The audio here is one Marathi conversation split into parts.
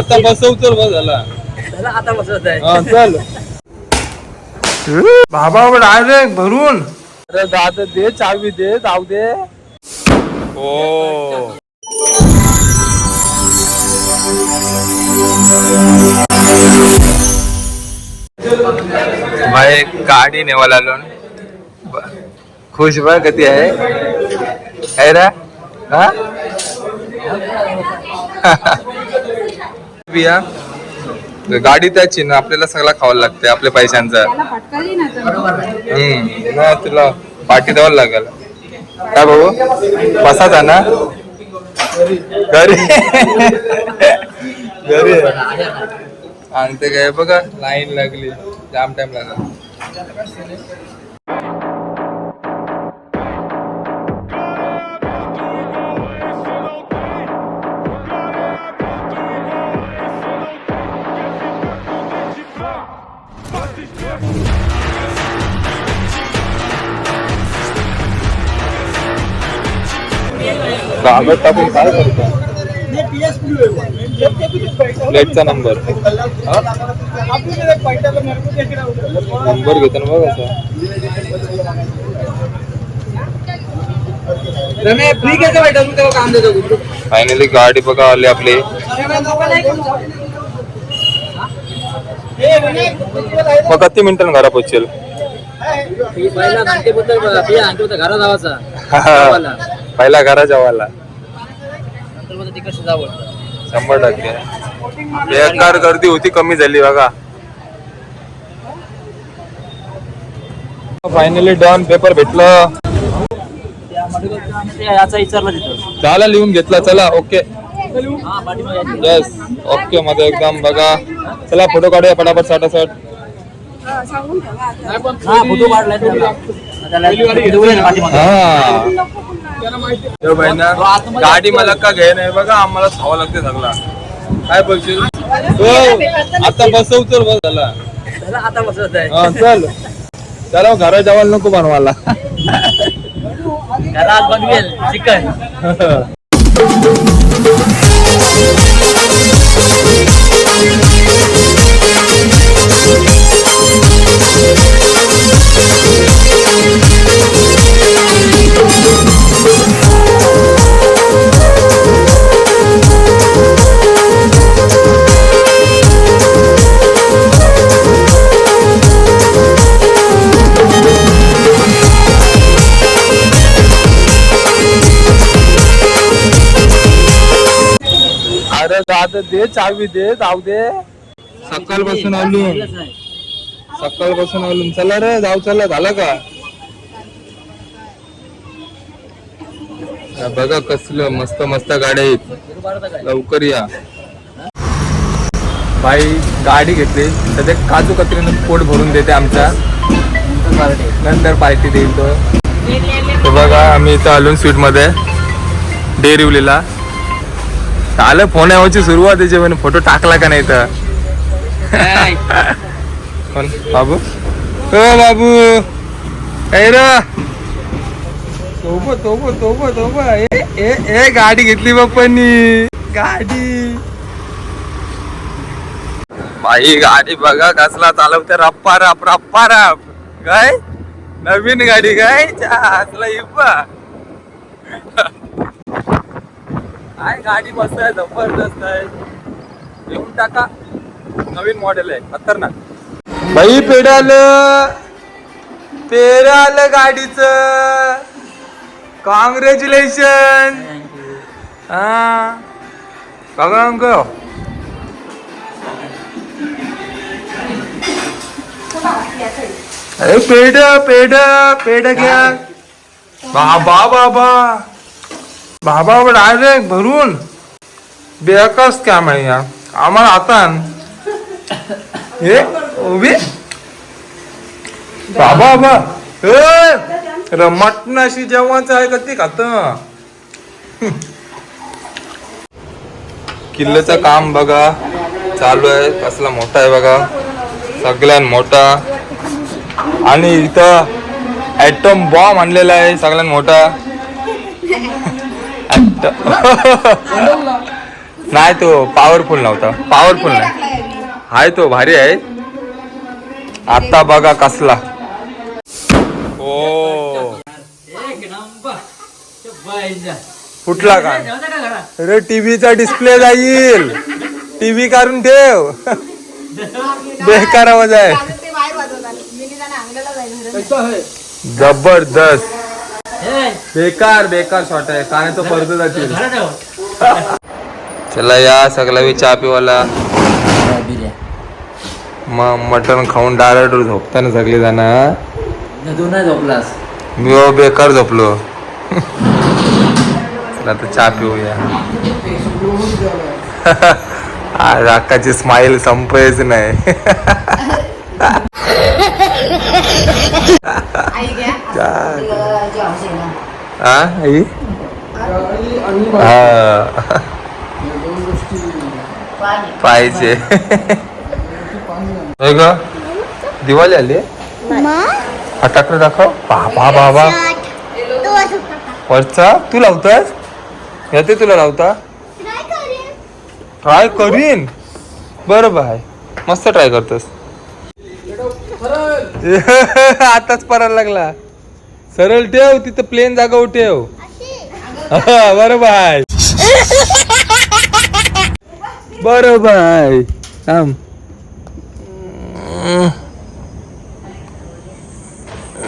आता बसव तर बस झाला. आता बसत आहे. हा, चल. बाबा डायरेक्ट भरून. अरे दादा दे चावी दे जाऊ दे. हो. भाई गाडी नेवाला लोन खुश बा कधी आहे? है रा हा? बिया गाडी त्याची ना आपल्याला सगळं खावं लागते आपल्या पैशांचा. ना हम्म नाही तुला पाठी द्यावं लागेल. काय भाऊ? बसाचा ना? घरी. घरी. आणि ते काय? बघा लाईन लागली. जाम टाइम लागला. कागद टाकून काय करतो प्लेटचा नंबर नंबर घेतो ना बघ असं फायनली गाडी बघा आली आपली मग किती मिनिटांनी घरा होता घरात जावाचा पहिला घरा जेवायला. तिकडचं शंभर टक्के. बेकार गर्दी होती कमी झाली बघा. फायनली डन पेपर भेटलं. त्या medical ते याचा विचारला तिथं. झाला लिहून घेतला चला ओके हा पाठीमागे येस ओके मध्ये एकदम बघा. चला फोटो काढूया पटापट साठासाठ. सांगून ठेवा आता. हा फोटो काढलाय त्याला. त्याला ठेवलंय पाठीमागे. हा यो बहिणा, गाडी मला का घे नाही बघा आम्हाला खावं लागते सगळा. काय बोलशील? हो, आता बसव तर बस झाला. आता बसत आहे चल. चला घरा जेवायला नको बनवायला. घरात बनवेल चिकन. दे चावी दे जाऊ दे. सकाळपासून आलून. सकाळपासून आलून. चला रे जाऊ चला. झालं का? बघा कसलं मस्त मस्त गाड्या आहेत. लवकर या. बाई गाडी घेतली. सध्या काजू कत्रीनं पोट भरून देते आमच्या. नंतर पार्टी देईल तो. बघा आम्ही इथं आलो स्वीटमध्ये. डेरिवलीला आलं फोन यावाची सुरुवात आहे जेवण. फोटो टाकला का नाही तर? कोण? बाबू? ओ बाबू! काय रे! तोब तोब तोब तोब. ए ए ए गाडी घेतली बाप्पांनी. गाडी. बाई गाडी बघा कसला चालवते. रप्पा रप रप्पा रप काय? नवीन गाडी काय? असला इप्पा काय गाडी मस्त आहे जबरदस्त आहे. घेऊन टाका. नवीन मॉडेल आहे. खतरनाक. बाई पेढ आलं पेढ आलं गाडीच कॉंग्रॅच्युलेशन हा. बघा अंक. अरे पेढ पेढ पेढ घ्या. बाबा बाबा. बाबा डायरेक्ट भरून बेकास काम आहे या आम्हाला आता हे उभी. बाबा बाबा. ए र मटणाशी जेवणाचं आहे का ते खात? किल्ल्याचं काम बघा. चालू आहे. कसला मोठा आहे बघा. सगळ्यात मोठा. आणि इथं ॲटम बॉम्ब आणलेला आहे. सगळ्यात मोठा. नाही तो पॉवरफुल नव्हता. पॉवरफुल नाही. हाय तो भारी आहे. आता बघा कसला. ओ. फुटला का? अरे टीव्हीचा डिस्प्ले जाईल. टीव्ही काढून ठेव. बेकार आवाज आहे? जबरदस्त. बेकार बेकार शॉट आहे. काय तो परत जातील चला या सगळा मी चहा पिवाला मग मटण खाऊन डायरेक्ट झोपताना सगळे जण तू नाही झोपलास. मी ओ बेकार झोपलो. चला आता चहा पिऊया. आज अक्काची स्माइल संपयच नाही. आई पाहिजे ग? दिवाळी आली? फटाकडे दाखव. बाबा बाबा. वरचा? तू लावतास येते तुला लावता? ट्राय करीन. बरं बाय. मस्त ट्राय करतोस. आताच परायला लागला. सरळ ठेव तिथं प्लेन जागा ठेव बर बाय बर बाय थांब.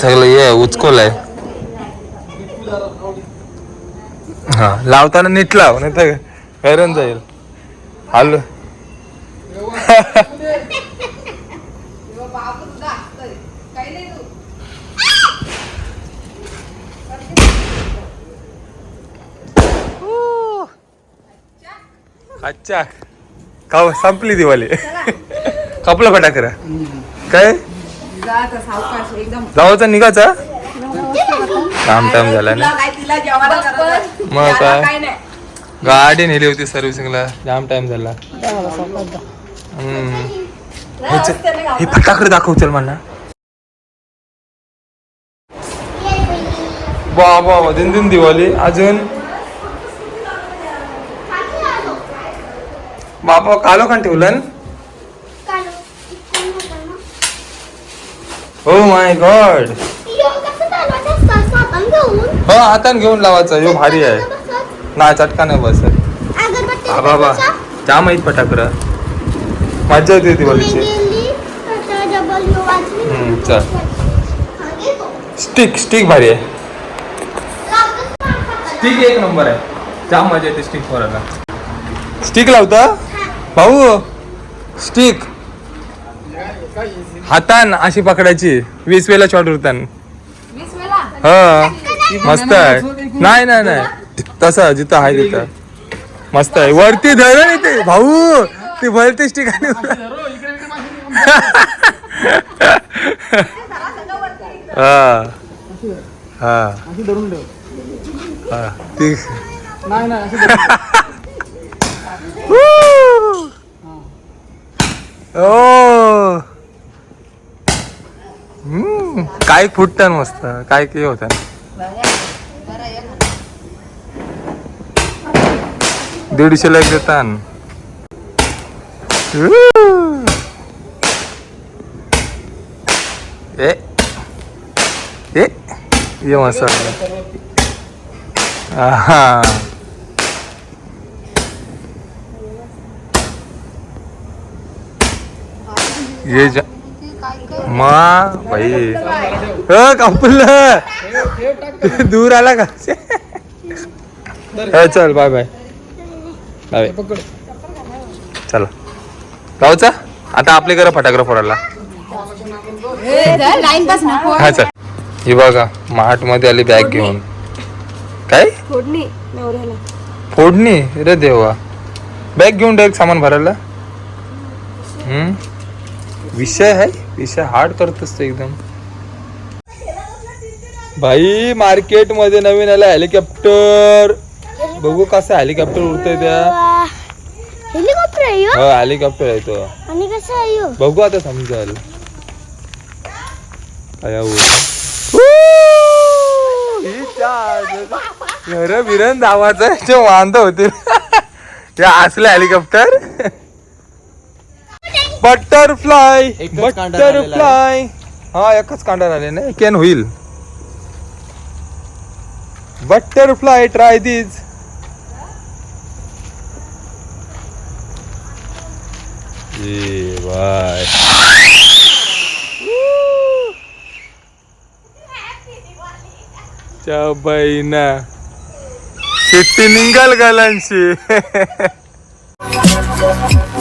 सगळं ये उचकोलाय हा लावताना नीट लाव नाही तर हैराण जाईल. हॅलो. अच्छा. का संपली दिवाळी. कपला फटाकरा. काय? जात सावकाश एकदम जावाचा निघाचा? काम टाइम झाला ना मग काय? गाडी नेली होती सर्व्हिसिंगला. जाम टाइम झाला. हे हे फटाकडे दाखव चल मला. वा वा वा. दिन दिन दिवाळी. अजून? बाबा कालो खान ठेवलं हो माय गॉड हो हातान घेऊन लावायचं. यो भारी आहे. नाही चटका नाही बसत. हा बाबा. जाम आहेत फटाकडं मज्जा येते दिवाळीची चल. स्टिक स्टिक भारी आहे. स्टिक एक नंबर आहे. जाम मजा येते स्टिक फोरायला स्टिक लावता? भाऊ स्टिक हातान अशी पकडायची. वीस वेळेला शॉट उरतान. हा. मस्त आहे. नाही नाही नाही. तसं जिथं आहे तिथं. मस्त आहे. वरती धरण येते भाऊ ती वरतीच ठिकाणी हा. हा. हा. ती ओ हम्म, काय फुटतं मस्त? काय काय होतं? दीडशेला एक देतान ए ए ये मस्त हा ये जा मा भाई. अ कापलं दूर आला का? चल बाय बाय बाय चला. जाऊचा आता आपले घरा फटाकडा फोडायला. लाईन बस ना हा चल. ही बघा महाटमध्ये आली बॅग घेऊन. काय? फोडणी फोडणी? रे देवा. बॅग घेऊन डायरेक्ट सामान भरायला? हम्म? विषय आहे? विषय हार्ड करतोस तो एकदम. भाई मार्केटमध्ये नवीन आलं हेलिकॉप्टर बघू कसं हेलिकॉप्टर उडतंय त्या. हेलिकॉप्टर आहे? हो हेलिकॉप्टर आहे तो. आणि कसं आहे ह्यो? बघू आता समजाल. घर बिरण धावाचं वांद होतील. असलं हेलिकॉप्टर बटरफ्लाय. एकच बटरफ्लाय. हा एकच कांडा आले ना कॅन होईल बटरफ्लाय ट्राय दिस बाय च्या बाईना. शेती निघाल गालांची